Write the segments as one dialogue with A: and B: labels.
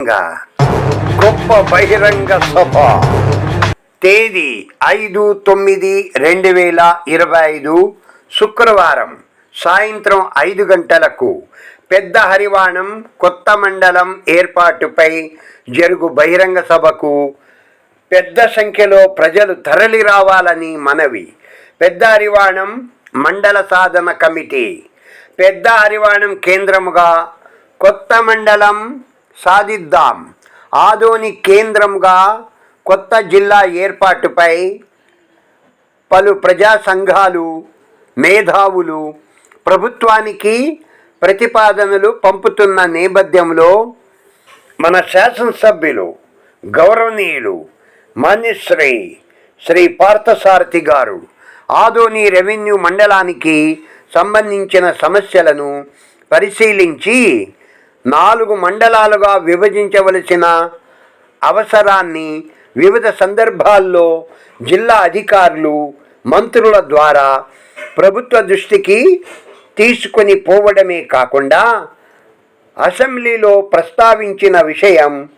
A: గొప్ప బహిరంగ సభ. తేదీ ఐదు తొమ్మిది రెండు వేల ఇరవై ఐదు శుక్రవారం సాయంత్రం ఐదు గంటలకు పెద్ద హరివాణం కొత్త మండలం ఏర్పాటుపై జరుగు బహిరంగ సభకు పెద్ద సంఖ్యలో ప్రజలు తరలి రావాలని మనవి. పెద్ద హరివాణం మండల సాధన కమిటీ. పెద్ద హరివాణం కేంద్రముగా కొత్త మండలం సాధిద్దాం. ఆదోని కేంద్రంగా కొత్త జిల్లా ఏర్పాటుపై పలు ప్రజా సంఘాలు మేధావులు ప్రభుత్వానికి ప్రతిపాదనలు పంపుతున్న నేపథ్యంలో మన శాసనసభ్యులు గౌరవనీయులు మాన్యశ్రీ శ్రీ పార్థసారథి గారు ఆదోని రెవెన్యూ మండలానికి సంబంధించిన సమస్యలను పరిశీలించి నాలుగు మండలాలుగా విభజించవలసిన అవసరాన్ని వివిధ సందర్భాల్లో జిల్లా అధికారులు మంత్రుల ద్వారా ప్రభుత్వ దృష్టికి తీసుకొని పోవడమే కాకుండా అసెంబ్లీలో ప్రస్తావించిన విషయం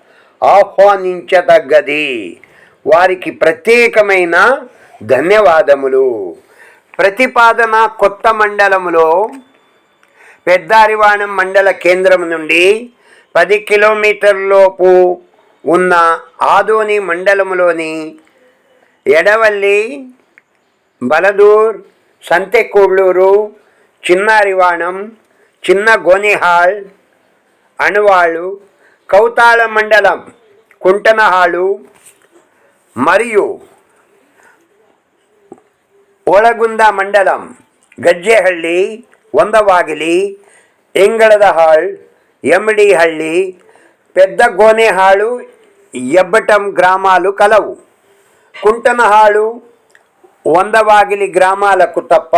A: ఆహ్వానించదగ్గది. వారికి ప్రత్యేకమైన ధన్యవాదములు. ప్రతిపాదన కొత్త మండలములో పెద్దారివాణం మండల కేంద్రం నుండి పది కిలోమీటర్లలోపు ఉన్న ఆదోని మండలంలోని ఎడవల్లి బలదూర్ సంతెకూళ్ళూరు చిన్నారివాణం చిన్న గోనిహాల్ అణువాళ్ళు కౌతాళ మండలం కుంటనహాలు మరియు ఓలగుంద మండలం గజ్జేహళ్ళి వందవాగిలి ఎంగళద హాల్ ఎమ్డి హళ్ళి పెద్ద గోనేహాళు ఎబ్బటం గ్రామాలు కలవు కుంటనహాళు వందవాగిలి గ్రామాలకు తప్ప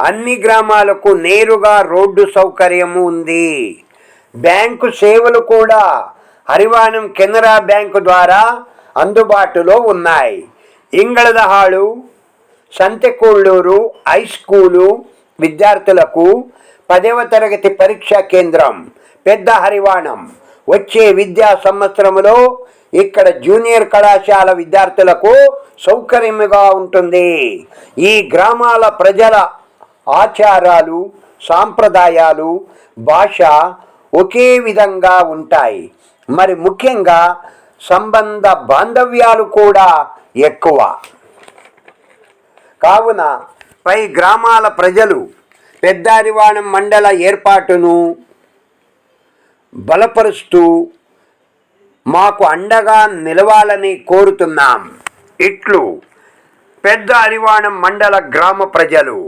A: అన్ని గ్రామాలకు నేరుగా రోడ్డు సౌకర్యము ఉంది బ్యాంకు సేవలు కూడా హరివాణం కెనరా బ్యాంకు ద్వారా అందుబాటులో ఉన్నాయి ఇంగళదహాళు సంతెకూళ్ళూరు హై స్కూలు విద్యార్థులకు పదవ తరగతి పరీక్షా కేంద్రం పెద్ద హరివాణం. వచ్చే విద్యా సంవత్సరంలో ఇక్కడ జూనియర్ కళాశాల విద్యార్థులకు సౌకర్యముగా ఉంటుంది. ఈ గ్రామాల ప్రజల ఆచారాలు సాంప్రదాయాలు భాష ఒకే విధంగా ఉంటాయి. మరి ముఖ్యంగా సంబంధ బాంధవ్యాలు కూడా ఎక్కువ. కావున పై గ్రామాల ప్రజలు పెద్దారివాణం మండల ఏర్పాటును బలపరుస్తూ మాకు అండగా నిలవాలని కోరుతున్నాం. ఇట్లు పెద్ద అరివాణం మండల గ్రామ ప్రజలు